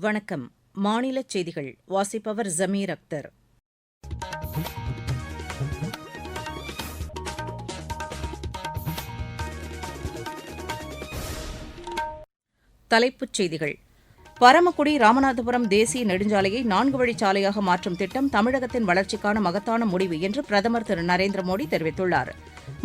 வணக்கம். மாநிலச் செய்திகள். வாசிப்பவர் ஜமீர் அக்தர். தலைப்புச் செய்திகள். பரமக்குடி ராமநாதபுரம் தேசிய நெடுஞ்சாலையை நான்கு வழிச்சாலையாக மாற்றும் திட்டம் தமிழகத்தின் வளர்ச்சிக்கான மகத்தான முடிவு என்று பிரதமர் திரு நரேந்திர மோடி தெரிவித்துள்ளார்.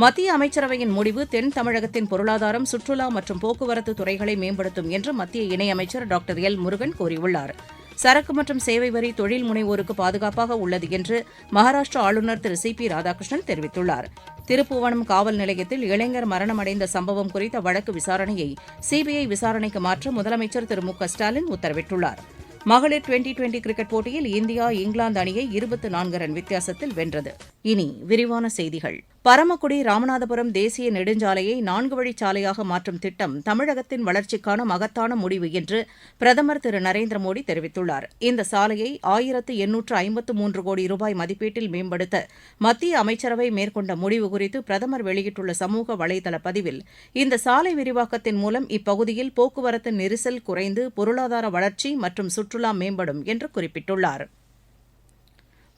மத்திய அமைச்சரவையின் முடிவு தென் தமிழகத்தின் பொருளாதாரம் சுற்றுலா மற்றும் போக்குவரத்து துறைகளை மேம்படுத்தும் என்று மத்திய இணையமைச்சர் டாக்டர் எல் முருகன் கூறியுள்ளார். சரக்கு மற்றும் சேவை வரி தொழில் முனைவோருக்கு பாதுகாப்பாக உள்ளது என்று மகாராஷ்டிரா ஆளுநர் திரு சி பி ராதாகிருஷ்ணன் தெரிவித்துள்ளார். திருப்புவனம் காவல் நிலையத்தில் இளைஞர் மரணமடைந்த சம்பவம் குறித்த வழக்கு விசாரணையை சிபிஐ விசாரணைக்கு மாற்ற முதலமைச்சர் திரு மு க ஸ்டாலின் உத்தரவிட்டுள்ளார். மகளிர் டுவெண்டி டுவெண்டி கிரிக்கெட் போட்டியில் இந்தியா இங்கிலாந்து அணியை இருபத்து நான்கு ரன் வித்தியாசத்தில் வென்றது. இனி விரிவான செய்திகள். பரமக்குடி ராமநாதபுரம் தேசிய நெடுஞ்சாலையை நான்கு வழிச்சாலையாக மாற்றும் திட்டம் தமிழகத்தின் வளர்ச்சிக்கான மகத்தான முடிவு என்று பிரதமர் திரு. நரேந்திர மோடி தெரிவித்துள்ளார். இந்த சாலையை ஆயிரத்து எண்ணூற்று ஐம்பத்து மூன்று கோடி ரூபாய் மதிப்பீட்டில் மேம்படுத்த மத்திய அமைச்சரவை மேற்கொண்ட முடிவு குறித்து பிரதமர் வெளியிட்டுள்ள சமூக வலைதள பதிவில் இந்த சாலை விரிவாக்கத்தின் மூலம் இப்பகுதியில் போக்குவரத்து நெரிசல் குறைந்து பொருளாதார வளர்ச்சி மற்றும் சுற்றுலா மேம்படும் என்று குறிப்பிட்டுள்ளார்.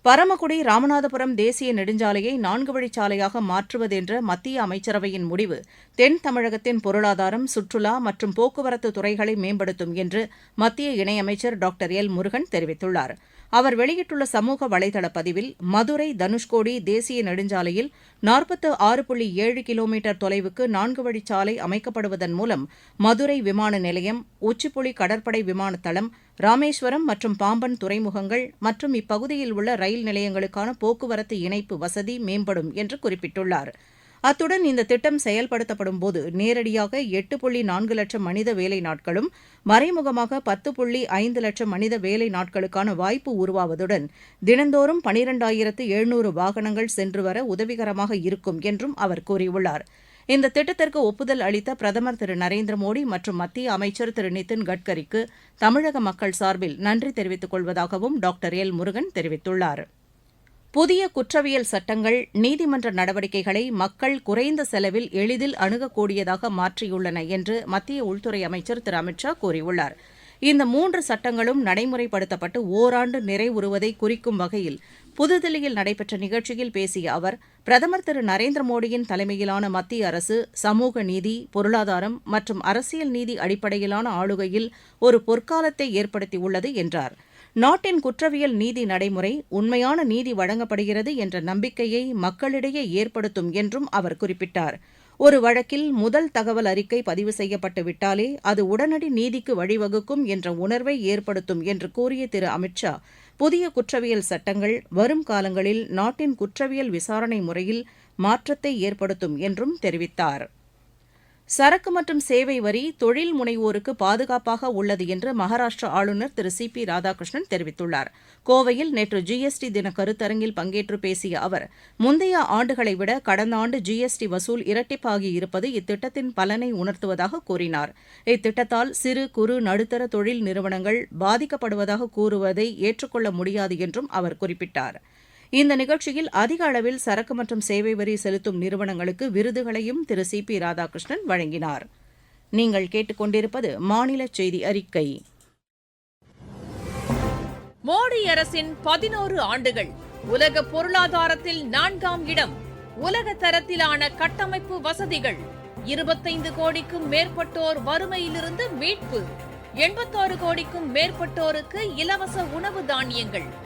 பரமக்குடி ராமநாதபுரம் தேசிய நெடுஞ்சாலையை நான்கு வழிச்சாலையாக மாற்றுவதென்ற மத்திய அமைச்சரவையின் முடிவு தென் தமிழகத்தின் பொருளாதாரம் சுற்றுலா மற்றும் போக்குவரத்து துறைகளை மேம்படுத்தும் என்று மத்திய இணையமைச்சர் டாக்டர் எல் முருகன் தெரிவித்துள்ளார். அவர் வெளியிட்டுள்ள சமூக வலைதள பதிவில் மதுரை தனுஷ்கோடி தேசிய நெடுஞ்சாலையில் நாற்பத்து ஆறு புள்ளி ஏழு கிலோமீட்டர் தொலைவுக்கு நான்கு வழிச்சாலை அமைக்கப்படுவதன் மூலம் மதுரை விமான நிலையம் உச்சிப்புளி கடற்படை விமான தளம் ராமேஸ்வரம் மற்றும் பாம்பன் துறைமுகங்கள் மற்றும் இப்பகுதியில் உள்ள ரயில் நிலையங்களுக்கான போக்குவரத்து இணைப்பு வசதி மேம்படும் என்று குறிப்பிட்டுள்ளார். அத்துடன் இந்த திட்டம் செயல்படுத்தப்படும்போது நேரடியாக எட்டு புள்ளி நான்கு லட்சம் மனித வேலை நாட்களும் மறைமுகமாக பத்து புள்ளி ஐந்து லட்சம் மனித வேலை நாட்களுக்கான வாய்ப்பு உருவாவதுடன் தினந்தோறும் பனிரெண்டாயிரத்து எழுநூறு வாகனங்கள் சென்று வர உதவிகரமாக இருக்கும் என்றும் அவர் கூறியுள்ளார். இந்த திட்டத்திற்கு ஒப்புதல் அளித்த பிரதமர் திரு நரேந்திர மோடி மற்றும் மத்திய அமைச்சர் திரு நிதின் கட்கரிக்கு தமிழக மக்கள் சார்பில் நன்றி தெரிவித்துக் கொள்வதாகவும் டாக்டர் எல் முருகன் தெரிவித்துள்ளார். புதிய குற்றவியல் சட்டங்கள் நீதிமன்ற நடவடிக்கைகளை மக்கள் குறைந்த செலவில் எளிதில் அணுகக்கூடியதாக மாற்றியுள்ளன என்று மத்திய உள்துறை அமைச்சர் திரு. அமித் ஷா கூறியுள்ளார். இந்த மூன்று சட்டங்களும் நடைமுறைப்படுத்தப்பட்டு ஓராண்டு நிறைவுறுவதை குறிக்கும் வகையில் புதுதில்லியில் நடைபெற்ற நிகழ்ச்சியில் பேசிய அவர் பிரதமர் திரு. நரேந்திர மோடியின் தலைமையிலான மத்திய அரசு சமூக நீதி பொருளாதாரம் மற்றும் அரசியல் நீதி அடிப்படையிலான ஆளுகையில் ஒரு பொற்காலத்தை ஏற்படுத்தியுள்ளது என்றார். நாட்டின் குற்றவியல் நீதி நடைமுறை உண்மையான நீதி வழங்கப்படுகிறது என்ற நம்பிக்கையை மக்களிடையே ஏற்படுத்தும் என்றும் அவர் குறிப்பிட்டார். ஒரு வழக்கில் முதல் தகவல் அறிக்கை பதிவு செய்யப்பட்டு விட்டாலே அது உடனடி நீதிக்கு வழிவகுக்கும் என்ற உணர்வை ஏற்படுத்தும் என்று கூறிய திரு. அமித் ஷா புதிய குற்றவியல் சட்டங்கள் வரும் காலங்களில் நாட்டின் குற்றவியல் விசாரணை முறையில் மாற்றத்தை ஏற்படுத்தும் என்றும் தெரிவித்தார். சரக்கு மற்றும் சேவை வரி தொழில் முனைவோருக்கு பாதுகாப்பாக உள்ளது என்று மகாராஷ்டிரா ஆளுநர் திரு சி பி ராதாகிருஷ்ணன் தெரிவித்துள்ளார். கோவையில் நேற்று ஜிஎஸ்டி தின கருத்தரங்கில் பங்கேற்று பேசிய அவர் முந்தைய ஆண்டுகளை விட கடந்த ஆண்டு ஜிஎஸ்டி வசூல் இரட்டிப்பாகி இருப்பது இத்திட்டத்தின் பலனை உணர்த்துவதாக கூறினார். இத்திட்டத்தால் சிறு குறு நடுத்தர தொழில் நிறுவனங்கள் பாதிக்கப்படுவதாக கூறுவதை ஏற்றுக்கொள்ள முடியாது என்றும் அவர் குறிப்பிட்டார். இந்த நிகழ்ச்சியில் அதிக அளவில் சரக்கு மற்றும் சேவை வரி செலுத்தும் நிறுவனங்களுக்கு விருதுகளையும் திரு. சி. பி. ராதாகிருஷ்ணன் வழங்கினார். நீங்கள் கேட்டுக்கொண்டிருப்பது மாநில செய்தி அறிக்கை. மோடி அரசின் பதினோரு ஆண்டுகள். உலக பொருளாதாரத்தில் நான்காம் இடம். உலக தரத்திலான கட்டமைப்பு வசதிகள். இருபத்தைந்து கோடிக்கும் மேற்பட்டோர் வறுமையிலிருந்து மீட்பு. எண்பத்தாறு கோடிக்கும் மேற்பட்டோருக்கு இலவச உணவு தானியங்கள்.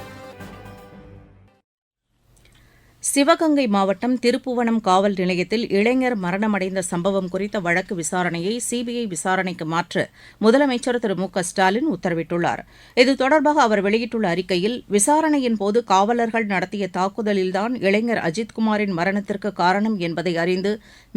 சிவகங்கை மாவட்டம் திருப்புவனம் காவல் நிலையத்தில் இளைஞர் மரணமடைந்த சம்பவம் குறித்த வழக்கு விசாரணையை சிபிஐ விசாரணைக்கு மாற்ற முதலமைச்சர் திரு மு க ஸ்டாலின் உத்தரவிட்டுள்ளார். இது தொடர்பாக அவர் வெளியிட்டுள்ள அறிக்கையில் விசாரணையின் போது காவலர்கள் நடத்திய தாக்குதலில்தான் இளைஞர் அஜித்குமாரின் மரணத்திற்கு காரணம் என்பதை அறிந்து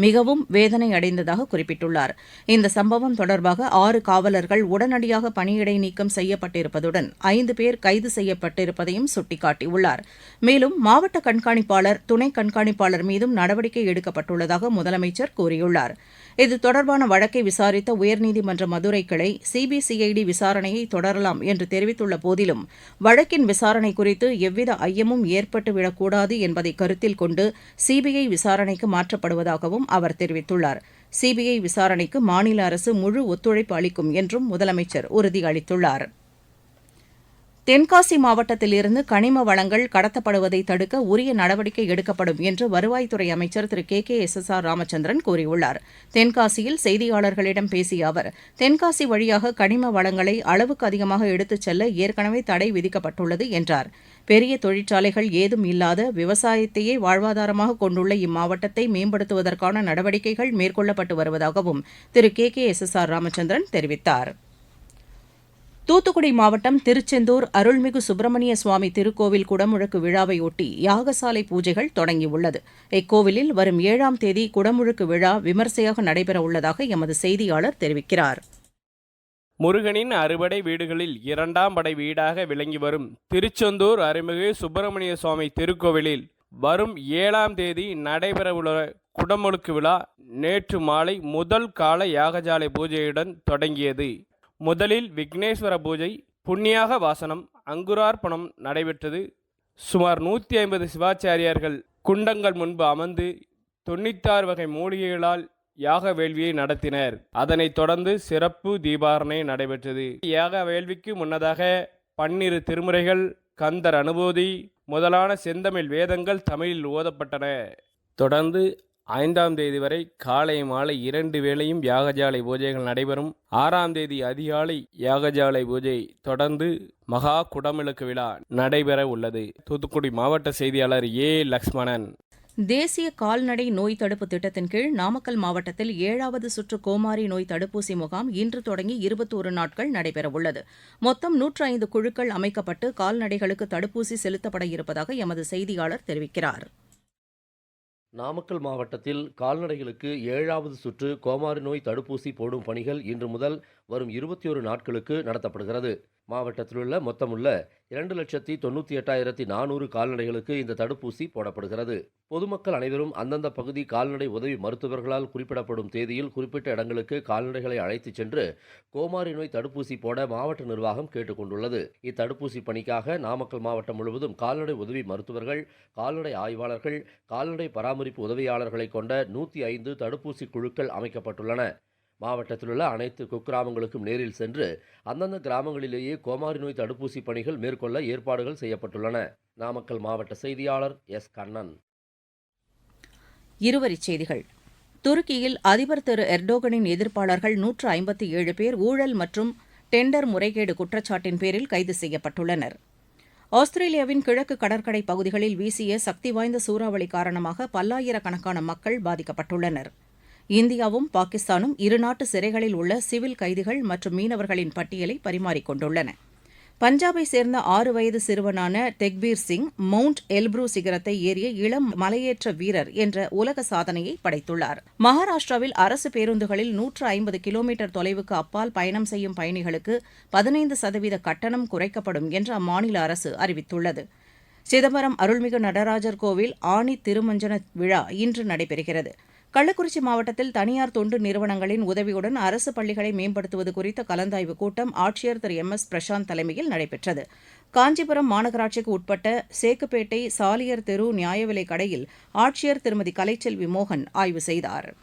மிகவும் வேதனை அடைந்ததாக குறிப்பிட்டுள்ளார். இந்த சம்பவம் தொடர்பாக ஆறு காவலர்கள் உடனடியாக பணியிடை நீக்கம் செய்யப்பட்டிருப்பதுடன் ஐந்து பேர் கைது செய்யப்பட்டிருப்பதையும் சுட்டிக்காட்டியுள்ளார். மேலும் மாவட்ட கண்காணிப்பாளர் கண்காணிப்பாளர் துணை கண்காணிப்பாளர் மீதும் நடவடிக்கை எடுக்கப்பட்டுள்ளதாக முதலமைச்சர் கூறியுள்ளார். இது தொடர்பான வழக்கை விசாரித்த உயர்நீதிமன்ற மதுரை கிளை சிபிசிஐடி விசாரணையை தொடரலாம் என்று தெரிவித்துள்ள போதிலும் வழக்கின் விசாரணை குறித்து எவ்வித ஐயமும் ஏற்பட்டுவிடக்கூடாது என்பதை கருத்தில் கொண்டு சிபிஐ விசாரணைக்கு மாற்றப்படுவதாகவும் அவர் தெரிவித்துள்ளார். சிபிஐ விசாரணைக்கு மாநில அரசு முழு ஒத்துழைப்பு அளிக்கும் என்றும் முதலமைச்சர் உறுதியளித்துள்ளார். தென்காசி மாவட்டத்திலிருந்து கனிம வளங்கள் கடத்தப்படுவதை தடுக்க உரிய நடவடிக்கை எடுக்கப்படும் என்று வருவாய்த்துறை அமைச்சர் திரு K K S S R Ramachandran கூறியுள்ளார். தென்காசியில் செய்தியாளர்களிடம் பேசிய அவர் தென்காசி வழியாக கனிம வளங்களை அளவுக்கு அதிகமாக எடுத்துச் செல்ல ஏற்கனவே தடை விதிக்கப்பட்டுள்ளது என்றார். பெரிய தொழிற்சாலைகள் ஏதும் இல்லாத விவசாயத்தையே வாழ்வாதாரமாக கொண்டுள்ள இம்மாவட்டத்தை மேம்படுத்துவதற்கான நடவடிக்கைகள் மேற்கொள்ளப்பட்டு வருவதாகவும் திரு K K S S R Ramachandran தெரிவித்தாா் தூத்துக்குடி மாவட்டம் திருச்செந்தூர் அருள்மிகு சுப்பிரமணிய சுவாமி திருக்கோவில் குடமுழுக்கு விழாவையொட்டி யாகசாலை பூஜைகள் தொடங்கியுள்ளது. இக்கோவிலில் வரும் ஏழாம் தேதி குடமுழுக்கு விழா விமர்சையாக நடைபெறவுள்ளதாக எமது செய்தியாளர் தெரிவிக்கிறார். முருகனின் அறுபடை வீடுகளில் இரண்டாம் படை வீடாக விளங்கி வரும் திருச்செந்தூர் அருள்மிகு சுப்பிரமணிய சுவாமி திருக்கோவிலில் வரும் ஏழாம் தேதி நடைபெறவுள்ள குடமுழுக்கு விழா நேற்று மாலை முதல் கால யாகசாலை பூஜையுடன் தொடங்கியது. முதலில் விக்னேஸ்வர பூஜை புண்ணியாக வாசனம் அங்குரார்ப்பணம் நடைபெற்றது. சுமார் நூற்றி ஐம்பது சிவாச்சாரியார்கள் குண்டங்கள் முன்பு அமர்ந்து தொண்ணூத்தாறு வகை மூலிகைகளால் யாக வேள்வியை நடத்தினர். அதனைத் தொடர்ந்து சிறப்பு தீபாரணை நடைபெற்றது. யாக வேள்விக்கு முன்னதாக பன்னிரு திருமுறைகள் கந்தர் அனுபூதி முதலான செந்தமிழ் வேதங்கள் தமிழில் ஓதப்பட்டன. தொடர்ந்து ஐந்தாம் தேதி வரை காலை மாலை இரண்டு வேளையும் யாகஜாலை பூஜைகள் நடைபெறும். ஆறாம் தேதி அதிகாலை யாகஜாலை பூஜை தொடர்ந்து மகா குடமிழுக்கு விழா நடைபெற உள்ளது. தூத்துக்குடி மாவட்ட செய்தியாளர் ஏ. லக்ஷ்மணன். தேசிய கால்நடை நோய் தடுப்பு திட்டத்தின் கீழ் நாமக்கல் மாவட்டத்தில் ஏழாவது சுற்று கோமாரி நோய் தடுப்பூசி முகாம் இன்று தொடங்கி இருபத்தோரு நாட்கள் நடைபெறவுள்ளது மொத்தம் நூற்று ஐந்து குழுக்கள் அமைக்கப்பட்டு கால்நடைகளுக்கு தடுப்பூசி செலுத்தப்பட இருப்பதாக எமது செய்தியாளர் தெரிவிக்கிறார். நாமக்கல் மாவட்டத்தில் கால்நடைகளுக்கு ஏழாவது சுற்று கோமாரி நோய் தடுப்பூசி போடும் பணிகள் இன்று முதல் வரும் இருபத்தி ஒரு நாட்களுக்கு நடத்தப்படுகிறது. மாவட்டத்திலுள்ள மொத்தமுள்ள இரண்டு லட்சத்தி தொண்ணூற்றி எட்டாயிரத்தி நானூறு கால்நடைகளுக்கு இந்த தடுப்பூசி போடப்படுகிறது. பொதுமக்கள் அனைவரும் அந்தந்த பகுதி கால்நடை உதவி மருத்துவர்களால் குறிப்பிடப்படும் தேதியில் குறிப்பிட்ட இடங்களுக்கு கால்நடைகளை அழைத்துச் சென்று கோமாரி நோய் தடுப்பூசி போட மாவட்ட நிர்வாகம் கேட்டுக்கொண்டுள்ளது இத்தடுப்பூசி பணிக்காக நாமக்கல் மாவட்டம் முழுவதும் கால்நடை உதவி மருத்துவர்கள் கால்நடை ஆய்வாளர்கள் கால்நடை பராமரிப்பு உதவியாளர்களை கொண்ட நூற்றி ஐந்து தடுப்பூசி குழுக்கள் அமைக்கப்பட்டுள்ளன. மாவட்டத்தில் உள்ள அனைத்து குக்கிராமங்களுக்கும் நேரில் சென்று அந்தந்த கிராமங்களிலேயே கோமாரி நோய் தடுப்பூசி பணிகள் மேற்கொள்ள ஏற்பாடுகள் செய்யப்பட்டுள்ளன. நாமக்கல் மாவட்ட செய்தியாளர் எஸ். கண்ணன். இருவரிச் செய்திகள். துருக்கியில் அதிபர் திரு எர்டோகனின் எதிர்ப்பாளர்கள் நூற்று ஐம்பத்தி ஏழு பேர் ஊழல் மற்றும் டெண்டர் முறைகேடு குற்றச்சாட்டின் பேரில் கைது செய்யப்பட்டுள்ளனர். ஆஸ்திரேலியாவின் கிழக்கு கடற்கரை பகுதிகளில் வீசிய சக்தி வாய்ந்த சூறாவளி காரணமாக பல்லாயிரக்கணக்கான மக்கள் பாதிக்கப்பட்டுள்ளனர். இந்தியாவும் பாகிஸ்தானும் இருநாட்டு சிறைகளில் உள்ள சிவில் கைதிகள் மற்றும் மீனவர்களின் பட்டியலை பரிமாறிக்கொண்டுள்ளன பஞ்சாபை சேர்ந்த ஆறு வயது சிறுவனான தெக்பீர் சிங் மவுண்ட் எல்ப்ரூ சிகரத்தை ஏறிய இளம் மலையேற்ற வீரர் என்ற உலக சாதனையை படைத்துள்ளார். மகாராஷ்டிராவில் அரசு பேருந்துகளில் நூற்று ஐம்பது கிலோமீட்டர் தொலைவுக்கு அப்பால் பயணம் செய்யும் பயணிகளுக்கு பதினைந்து சதவீத கட்டணம் குறைக்கப்படும் என்று அம்மாநில அரசு அறிவித்துள்ளது. சிதம்பரம் அருள்மிகு நடராஜர் கோவில் ஆணி திருமஞ்சன விழா இன்று நடைபெறுகிறது. கள்ளக்குறிச்சி மாவட்டத்தில் தனியார் தொண்டு நிறுவனங்களின் உதவியுடன் அரசு பள்ளிகளை மேம்படுத்துவது குறித்த கலந்தாய்வு கூட்டம் ஆட்சியர் திரு எம் எஸ் பிரசாந்த் தலைமையில் நடைபெற்றது. காஞ்சிபுரம் மாநகராட்சிக்கு உட்பட்ட சேக்குப்பேட்டை சாலியர் தெரு நியாயவிலைக் கடையில் ஆட்சியர் திருமதி கலைச்செல்வி மோகன் ஆய்வு செய்தார்.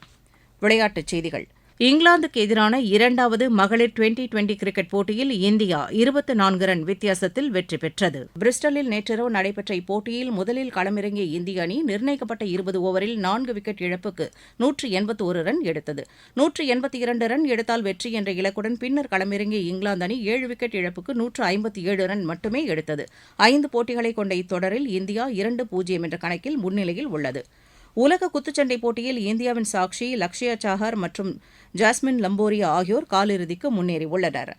விளையாட்டுச் செய்திகள். இங்கிலாந்துக்கு எதிரான இரண்டாவது மகளிர் டுவெண்டி டுவெண்டி கிரிக்கெட் போட்டியில் இந்தியா இருபத்து நான்கு ரன் வித்தியாசத்தில் வெற்றி பெற்றது. பிரிஸ்டலில் நேற்றிரவு நடைபெற்ற இப்போட்டியில் முதலில் களமிறங்கிய இந்திய அணி நிர்ணயிக்கப்பட்ட இருபது ஓவரில் நான்கு விக்கெட் இழப்புக்கு நூற்று எண்பத்து ஒரு ரன் எடுத்தது. நூற்று எண்பத்தி இரண்டு ரன் எடுத்தால் வெற்றி என்ற இலக்குடன் பின்னர் களமிறங்கிய இங்கிலாந்து அணி ஏழு விக்கெட் இழப்புக்கு நூற்று ஐம்பத்தி ஏழு ரன் மட்டுமே எடுத்தது. ஐந்து போட்டிகளை கொண்ட இத்தொடரில் இந்தியா இரண்டு பூஜ்ஜியம் என்ற கணக்கில் முன்னிலையில் உள்ளது. உலக குத்துச்சண்டை போட்டியில் இந்தியாவின் சாக்ஷி லக்ஷயா சாஹர் மற்றும் ஜாஸ்மின் லம்போரியா ஆகியோர் காலிறுதிக்கு முன்னேறியுள்ளனர்.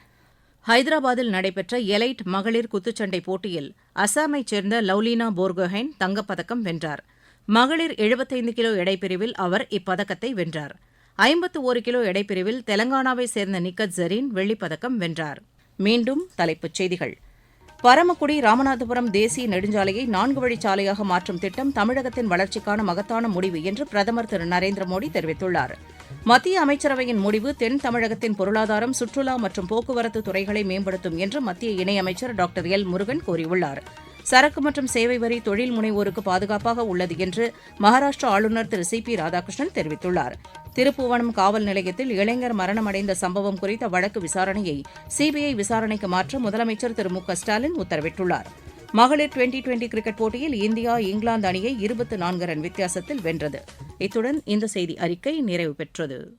ஹைதராபாத்தில் நடைபெற்ற எலைட் மகளிர் குத்துச்சண்டை போட்டியில் அசாமைச் சேர்ந்த லவ்லினா போர்கோஹைன் தங்கப்பதக்கம் வென்றார். மகளிர் எழுபத்தைந்து கிலோ எடைப்பிரிவில் அவர் இப்பதக்கத்தை வென்றார். ஐம்பத்து ஒரு கிலோ எடைப்பிரிவில் தெலங்கானாவைச் சேர்ந்த நிக்கத் ஜரீன் வெள்ளிப்பதக்கம் வென்றார். மீண்டும் தலைப்புச் செய்திகள். பரமக்குடி ராமநாதபுரம் தேசிய நெடுஞ்சாலையை நான்கு வழிச்சாலையாக மாற்றும் திட்டம் தமிழகத்தின் வளர்ச்சிக்கான மகத்தான முடிவு என்று பிரதமர் திரு நரேந்திர மோடி தெரிவித்துள்ளார். மத்திய அமைச்சரவையின் முடிவு தென் தமிழகத்தின் பொருளாதாரம் சுற்றுலா மற்றும் போக்குவரத்து துறைகளை மேம்படுத்தும் என்று மத்திய இணையமைச்சர் டாக்டர் எல் முருகன் கூறியுள்ளார். சரக்கு மற்றும் சேவை வரி தொழில் முனைவோருக்கு பாதுகாப்பாக உள்ளது என்று மகாராஷ்டிரா ஆளுநர் திரு சி பி ராதாகிருஷ்ணன் தெரிவித்துள்ளார். திருப்புவனம் காவல் நிலையத்தில் இளைஞர் மரணமடைந்த சம்பவம் குறித்த வழக்கு விசாரணையை சிபிஐ விசாரணைக்கு மாற்ற முதலமைச்சர் திரு மு க ஸ்டாலின் உத்தரவிட்டுள்ளார். மகளிர் டுவெண்டி டுவெண்டி கிரிக்கெட் போட்டியில் இந்தியா இங்கிலாந்து அணியை இருபத்து நான்கு ரன் வித்தியாசத்தில் வென்றது. இத்துடன் இந்த செய்தி அறிக்கை நிறைவு பெற்றது.